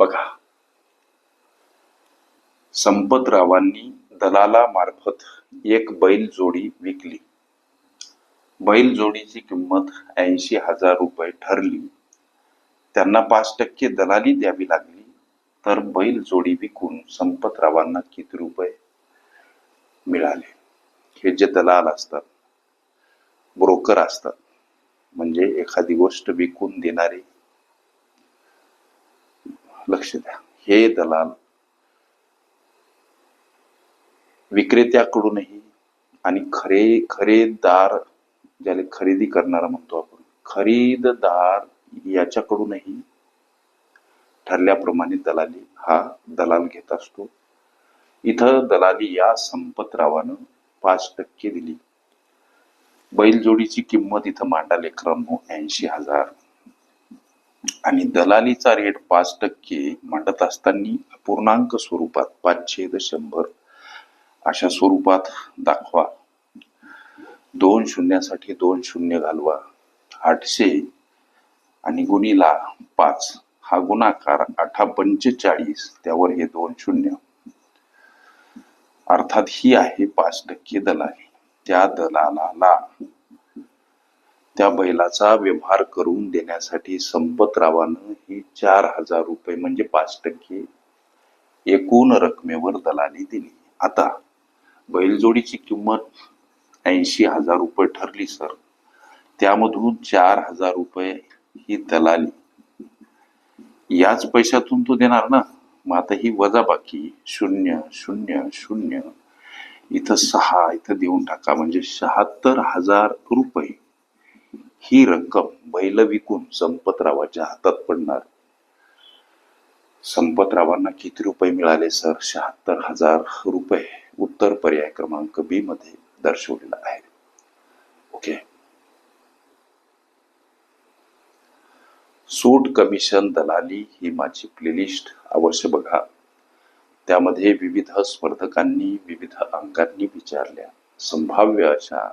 बघा. संपतरावांनी दलालामार्फत एक बैल जोडी विकली. बैल जोडीची किंमत ऐंशी हजार रुपये ठरली. त्यांना पाच टक्के दलाली द्यावी लागली तर बैल जोडी विकून संपतरावांना किती रुपये मिळाले? हे जे दलाल असतात ब्रोकर असतात म्हणजे एखादी गोष्ट विकून देणारे लक्ष द्या. हे दलाल विक्रेत्याकडूनही आणि खरे खरेदार ज्याला खरेदी करणारा म्हणतो आपण खरीददार याच्याकडूनही ठरल्याप्रमाणे दलाली हा दलाल घेत असतो. इथं दलाली या संपतरावानं पाच टक्के दिली. बैलजोडीची किंमत इथं मांडा लेकरांनो ऐंशी हजार. आणि दलालीचा रेट पाच टक्के मांडत असताना पूर्णांक स्वरूपात पाचशे द शंभर अशा स्वरूपात दाखवा. दोन शून्यासाठी दोन शून्य घालवा. आठशे आणि गुणीला पाच. हा गुणाकार अठा पंचेचाळीस. त्यावर हे दोन शून्य. अर्थात ही आहे पाच टक्के दलाली. त्या दलाला त्या बैलाचा व्यवहार करून देण्यासाठी संपतरावानं ही चार हजार रुपये म्हणजे पाच टक्के एकूण रकमेवर दलाली दिली. आता बैलजोडीची किंमत ऐंशी हजार रुपये ठरली सर. त्यामधून चार हजार रुपये ही दलाली. याच पैशातून तो देणार ना? मग आता ही वजा बाकी. शून्य शून्य शून्य. इथं सहा इथं देऊन टाका म्हणजे शहात्तर हजार रुपये. ही रक्कम बैल विकून संपतरावाच्या हातात पडणार. संपतरावांना किती रुपये मिळाले सर? शहात्तर हजार रुपये उत्तर पर्याय क्रमांक बी मध्ये दर्शवलेला आहे. ओके. सूट कमिशन दलाली ही माझी प्लेलिस्ट अवश्य बघा. त्यामध्ये विविध स्पर्धकांनी विविध अंकांनी विचारल्या. संभाव्य अशा